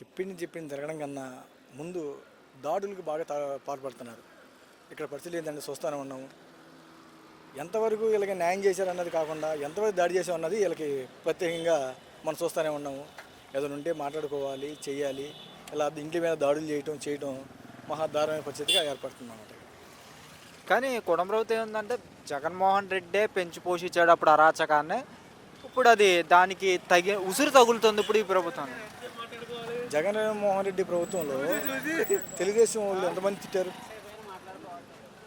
చెప్పింది చెప్పింది తిరగడం కన్నా ముందు దాడులకు బాగా పాల్పడుతున్నారు. ఇక్కడ పరిస్థితి ఏంటంటే చూస్తూనే ఉన్నాము. ఎంతవరకు వీళ్ళకి న్యాయం చేశారన్నది కాకుండా ఎంతవరకు దాడి చేసాం అన్నది వీళ్ళకి ప్రత్యేకంగా మనం చూస్తూనే ఉన్నాము. ఏదైనా ఉంటే మాట్లాడుకోవాలి చేయాలి. ఇలా ఇంటి మీద దాడులు చేయటం చేయటం మహాదారుణమైన పరిస్థితిగా ఏర్పడుతుంది అన్నమాట. కానీ కుటుంబరవతి ఏంటంటే జగన్మోహన్ రెడ్డే పెంచి పోషించాడు అప్పుడు అరాచకాన్ని. ఇప్పుడు అది దానికి తగి ఉసురు తగులుతుంది ఇప్పుడు ఈ ప్రభుత్వం జగన్మోహన్ రెడ్డి ప్రభుత్వంలో తెలుగుదేశం వాళ్ళు ఎంతమంది తిట్టారు?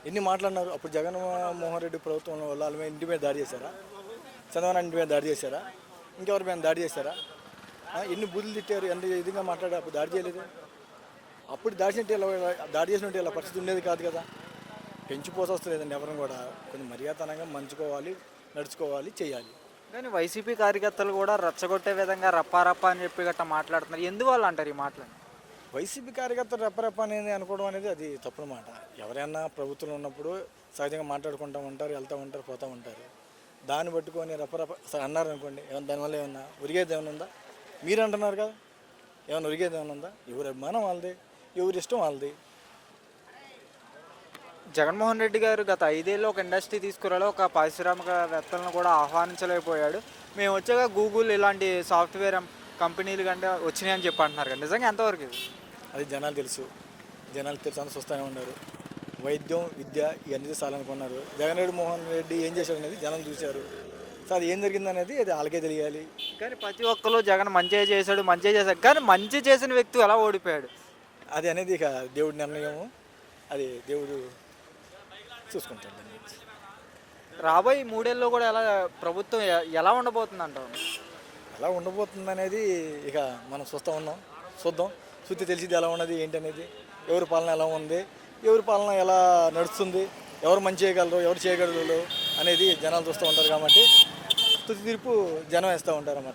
ఎన్ని మాట్లాడినారు? అప్పుడు జగన్ మోహన్ రెడ్డి ప్రభుత్వంలో వాళ్ళు వాళ్ళ మీద ఇంటి మీద దాడి చేశారా? చంద్రబాబు ఇంటి మీద దాడి చేశారా? ఇంకెవరి మీద దాడి చేశారా? ఎన్ని బుద్ధులు తిట్టారు? ఎంత విధంగా మాట్లాడారు? అప్పుడు దాడి చేయలేదు. అప్పుడు దాడి ఇలా దాడి చేసినట్టు ఇలా పరిస్థితి ఉండేది కాదు కదా. పెంచిపోసొస్తలేదండి ఎవరిని కూడా. కొంచెం మర్యాదనంగా మంచుకోవాలి నడుచుకోవాలి చేయాలి. కానీ వైసీపీ కార్యకర్తలు కూడా రచ్చగొట్టే విధంగా రప్పారప్ప అని చెప్పి గట్ట మాట్లాడుతున్నారు. ఎందువల్ల అంటారు ఈ మాటలు వైసీపీ కార్యకర్తలు రెప్పరెప్ప అనేది అనుకోవడం అనేది అది తప్పుడు మాట. ఎవరైనా ప్రభుత్వంలో ఉన్నప్పుడు సహజంగా మాట్లాడుకుంటూ ఉంటారు వెళ్తూ ఉంటారు పోతూ ఉంటారు. దాన్ని పట్టుకొని రెప్పరెప్ప అన్నారు అనుకోండి ఏమన్నా దానివల్ల ఏమన్నా ఉరిగేది ఏమైనా ఉందా? మీరు అంటున్నారు కదా. ఏమైనా ఉరిగేది ఏమైనా ఉందా? ఎవరి అభిమానం వాళ్ళది ఎవరి ఇష్టం వాళ్ళది. జగన్మోహన్ రెడ్డి గారు గత ఐదేళ్ళు ఒక ఇండస్ట్రీ తీసుకురాలో ఒక పారిశ్రామికవేత్తలను కూడా ఆహ్వానించలేకపోయాడు. మేము వచ్చాక గూగుల్ ఇలాంటి సాఫ్ట్వేర్ కంపెనీలు కంటే వచ్చినాయి అని చెప్పి అంటున్నారు కదా. నిజంగా ఎంతవరకు ఇది? అది జనాలు తెలుసు. జనాలు తెలుసు అని చూస్తూనే ఉన్నారు. వైద్యం విద్య ఇవన్నీ చాలనుకున్నారు జగన్ రెడ్డి మోహన్ రెడ్డి ఏం చేశాడు అనేది జనం చూశారు. సో అది ఏం జరిగింది అనేది అది వాళ్ళకే తెలియాలి. కానీ ప్రతి ఒక్కరు జగన్ మంచిగా చేశాడు మంచిగా చేశాడు. కానీ మంచి చేసిన వ్యక్తి ఎలా ఓడిపోయాడు? అది అనేది ఇక దేవుడి నిర్ణయము. అది దేవుడు చూసుకుంటాడు దాన్ని. రాబోయే మూడేళ్ళలో కూడా ఎలా ప్రభుత్వం ఎలా ఉండబోతుంది అంటావు ఎలా ఉండబోతుంది అనేది ఇక మనం చూస్తూ ఉన్నాం. చూద్దాం. చూస్తే తెలిసింది ఎలా ఉన్నది ఏంటి అనేది ఎవరి పాలన ఎలా ఉంది ఎవరి పాలన ఎలా నడుస్తుంది ఎవరు మంచి చేయగలరు ఎవరు చేయగలరు అనేది జనాలు చూస్తూ ఉంటారు కాబట్టి తుది తీర్పు జనం వేస్తూ ఉంటారు అన్నమాట.